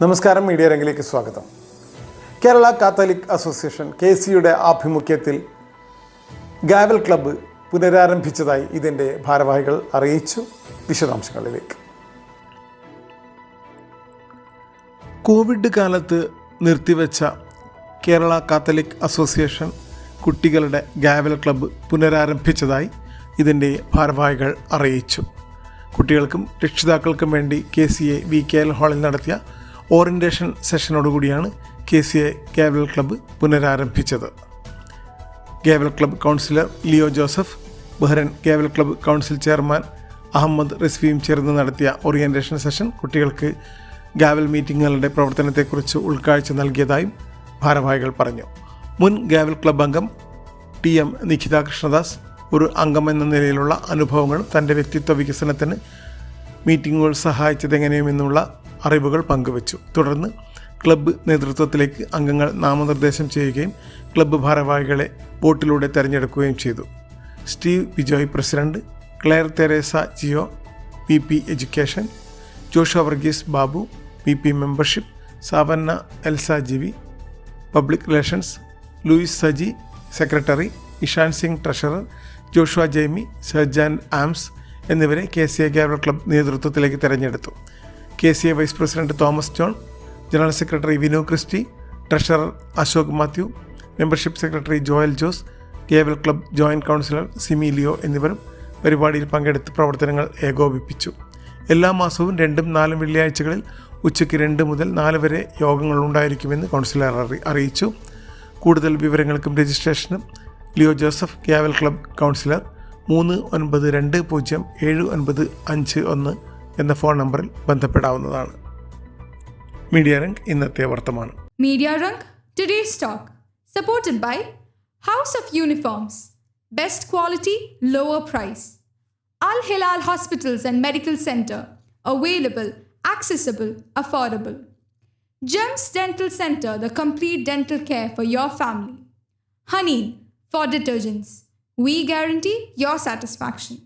നമസ്കാരം മീഡിയ രംഗിലേക്ക് സ്വാഗതം. Kerala Catholic association K സിയുടെ ആഭിമുഖ്യത്തിൽ ഗാവൽ ക്ലബ്ബ് പുനരാരംഭിച്ചതായി ഇതിന്റെ ഭാരവാഹികൾ അറിയിച്ചു. വിശദാംശങ്ങളിലേക്ക്. കോവിഡ് കാലത്ത് നിർത്തിവെച്ച കേരള കാത്തലിക് അസോസിയേഷൻ കുട്ടികളുടെ ഗാവൽ ക്ലബ്ബ് പുനരാരംഭിച്ചതായി ഇതിന്റെ ഭാരവാഹികൾ അറിയിച്ചു. കുട്ടികൾക്കും രക്ഷിതാക്കൾക്കും വേണ്ടി K C A V K L ഹാളിൽ നടത്തിയ orientation സെഷനോടുകൂടിയാണ് K C A gavel club പുനരാരംഭിച്ചത്. Gavel club councillor Leo Joseph Bahrain gavel club council chairman Ahmed റിസ്വിയും ചേർന്ന് നടത്തിയ ഓറിയന്റേഷൻ സെഷൻ കുട്ടികൾക്ക് ഗാവൽ മീറ്റിങ്ങുകളുടെ പ്രവർത്തനത്തെക്കുറിച്ച് ഉൾക്കാഴ്ച നൽകിയതായും ഭാരവാഹികൾ പറഞ്ഞു. മുൻ ഗാവൽ ക്ലബ്ബ് അംഗം ടി എം നിഖിത കൃഷ്ണദാസ് ഒരു അംഗമെന്ന നിലയിലുള്ള അനുഭവങ്ങൾ തന്റെ വ്യക്തിത്വ വികസനത്തിന് മീറ്റിങ്ങുകൾ സഹായിച്ചതെങ്ങനെയുമെന്നുള്ള അറിവുകൾ പങ്കുവച്ചു. തുടർന്ന് ക്ലബ്ബ് നേതൃത്വത്തിലേക്ക് അംഗങ്ങൾ നാമനിർദ്ദേശം ചെയ്യുകയും ക്ലബ്ബ് ഭാരവാഹികളെ വോട്ടിലൂടെ തിരഞ്ഞെടുക്കുകയും ചെയ്തു. Steve Bijoy president Claire Teresa Geo V P education Josha Varghese Babu V P membership Savannah Elsa Jeevi public relations Louis Saji secretary Ishan Singh treasurer Joshua Jamie sergeant arms എന്നിവരെ K C A Kerala club നേതൃത്വത്തിലേക്ക് തെരഞ്ഞെടുത്തു. K C A vice president Thomas John general secretary Vinu Christy treasurer Ashok Mathew membership secretary Joel Jose gavel club joint councillor Simi Leo എന്നിവരും പരിപാടിയിൽ പങ്കെടുത്ത് പ്രവർത്തനങ്ങൾ ഏകോപിപ്പിച്ചു. എല്ലാ മാസവും രണ്ടും നാലും വെള്ളിയാഴ്ചകളിൽ ഉച്ചയ്ക്ക് രണ്ട് മുതൽ നാല് വരെ യോഗങ്ങൾ ഉണ്ടായിരിക്കുമെന്ന് കൗൺസിലർ അറി- അറിയിച്ചു. കൂടുതൽ വിവരങ്ങൾക്കും രജിസ്ട്രേഷനും Leo Joseph gavel club councillor മൂന്ന് ഒൻപത് രണ്ട് പൂജ്യം ഏഴ് ഒൻപത് അഞ്ച് ഒന്ന് എന്ന ഫോൺ നമ്പറിൽ ബന്ധപ്പെടാവുന്നതാണ് മീഡിയ രംഗ് ഇന്നത്തെ വർത്തമാനം Media Rang, today's talk, supported by House of Uniforms, best quality, lower price. Al Hilal Hospitals and Medical Center, available, accessible, affordable. Gems Dental Center, the complete dental care for your family. Honey for detergents. We guarantee your satisfaction.